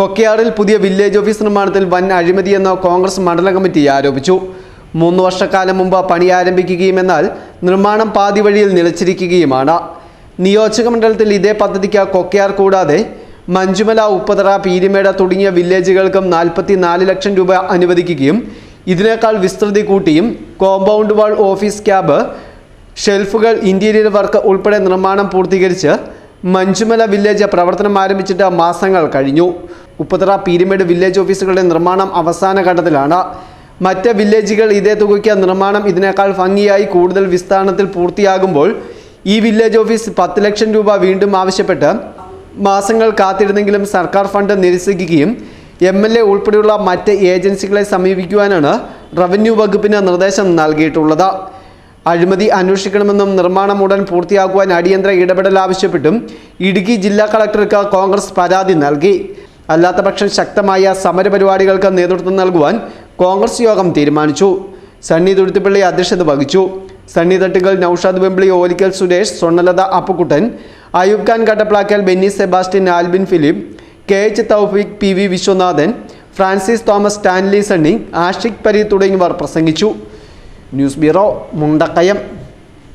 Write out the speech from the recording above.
കൊക്കയാറിൽ പുതിയ village office നിർമ്മാണത്തിൽ വൻ അഴിമതിയെന്ന് കോൺഗ്രസ് മണ്ഡലം കമ്മിറ്റി ആരോപിച്ചു. മൂന്ന് വർഷക്കാലം മുമ്പ് പണി ആരംഭിക്കുകയും എന്നാൽ നിർമ്മാണം പാതി വഴിയിൽ നിലച്ചിരിക്കുകയുമാണ്. നിയോജക മണ്ഡലത്തിൽ ഇതേ പദ്ധതിക്ക് കൊക്കയാർ കൂടാതെ മഞ്ചുമല ഉപ്പതറ പീരിമേട തുടങ്ങിയ വില്ലേജുകൾക്കും നാൽപ്പത്തി നാല് ലക്ഷം രൂപ അനുവദിക്കുകയും ഇതിനേക്കാൾ വിസ്തൃതി കൂട്ടിയും കോമ്പൗണ്ട് വാൾ ഓഫീസ് ക്യാബ് ഷെൽഫുകൾ ഇന്റീരിയർ വർക്ക് ഉൾപ്പെടെ നിർമ്മാണം പൂർത്തീകരിച്ച് മഞ്ചുമല വില്ലേജ് പ്രവർത്തനം ആരംഭിച്ചിട്ട് മാസങ്ങൾ കഴിഞ്ഞു. ഉപ്പതറ പീരിമേട് വില്ലേജ് ഓഫീസുകളുടെ നിർമ്മാണം അവസാന ഘട്ടത്തിലാണ്. മറ്റ് വില്ലേജുകൾ ഇതേ തുകയ്ക്ക് നിർമ്മാണം ഇതിനേക്കാൾ ഭംഗിയായി കൂടുതൽ വിസ്താരണത്തിൽ പൂർത്തിയാകുമ്പോൾ ഈ വില്ലേജ് ഓഫീസ് പത്ത് ലക്ഷം രൂപ വീണ്ടും ആവശ്യപ്പെട്ട് മാസങ്ങൾ കാത്തിരുന്നെങ്കിലും സർക്കാർ ഫണ്ട് നിരസിക്കുകയും എം എൽ എ ഉൾപ്പെടെയുള്ള മറ്റ് ഏജൻസികളെ സമീപിക്കുവാനാണ് റവന്യൂ വകുപ്പിന് നിർദ്ദേശം നൽകിയിട്ടുള്ളത്. അഴിമതി അന്വേഷിക്കണമെന്നും നിർമ്മാണം ഉടൻ പൂർത്തിയാക്കുവാൻ അടിയന്തര ഇടപെടൽ ആവശ്യപ്പെട്ടും ഇടുക്കി ജില്ലാ കളക്ടർക്ക് കോൺഗ്രസ് പരാതി നൽകി. അല്ലാത്തപക്ഷം ശക്തമായ സമരപരിപാടികൾക്ക് നേതൃത്വം നൽകുവാൻ കോൺഗ്രസ് യോഗം തീരുമാനിച്ചു. സണ്ണി തുരുത്തിപ്പള്ളി അധ്യക്ഷത വഹിച്ചു. Sunny തട്ടുകൾ Noushad Vempily Olickal Suresh Swarnalatha Appukuttan Ayoob Khan Kattaplackal Benny Sebastian Albin Philip K H Thoufeek P V Viswanathan Francis Thomas Stanley Sunny Ashiq Pari തുടങ്ങിയവർ പ്രസംഗിച്ചു. News bureau Mundakkayam.